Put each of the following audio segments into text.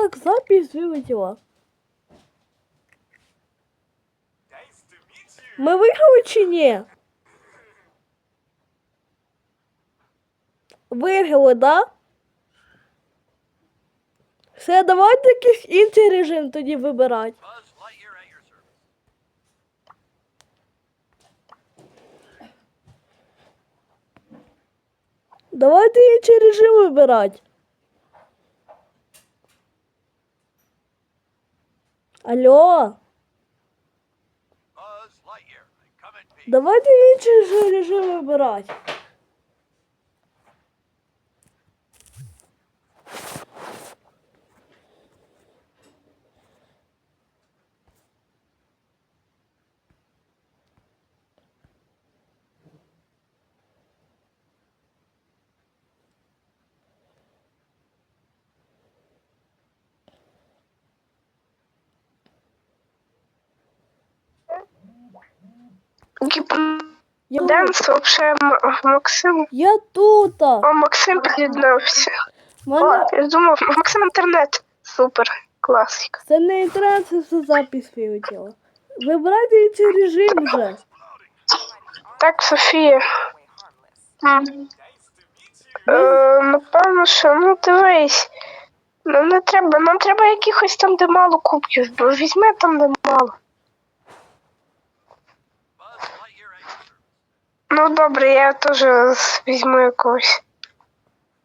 так запись вилетіла? Ми виграли чи ні? Виграли, да? Все, давайте якийсь інший режим тоді вибирати. Давайте інший режим вибирати. Алло, давайте інший режим вибирати. Я, Денс вообще Максим. я тут. О, Максим під'єднався. О, я думав, Максим інтернет. Супер, класик. Це не інтернет, це все запись вилетіла. Вибирайте інший режим вже. Так, Софія. Е, напевно, що ну дивись. Нам не треба, нам треба якихось там, де мало кубків, бо візьми там, де мало. Ну добре, я теж візьму якогось.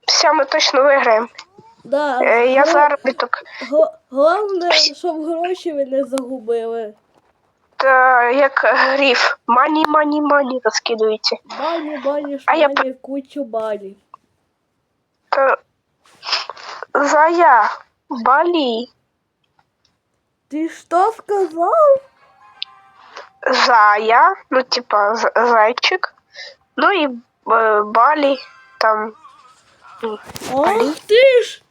Все, ми точно виграємо. Да, Е, я заробіток. го- Головне, щоб гроші ви не загубили. Та як гриф. Мані, мані, мані розкидується. Бані, бані, А я шмані, кучу бані. Та... Зая. Балі. Ти що сказав? Зая. Ну, типа, зайчик. Ну і е, балі. Там. Ах ти ж!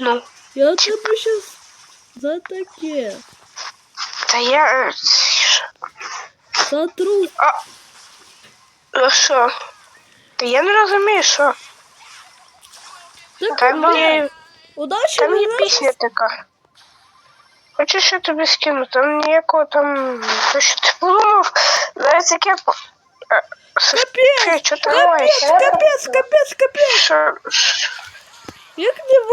Ну. Я тебе щас за таке. Та я. е, Затру. Ну що? Та я не розумію, що. Так, Там є, удачі там є не пісня така. Хочеш, я тобі скину? Там ніякого там. То що ти подумав? Навіть яке. Капець, капець, капець, капець. Що? Як не в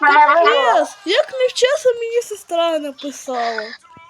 Мене. Капець, як невчасно мені сестра написала.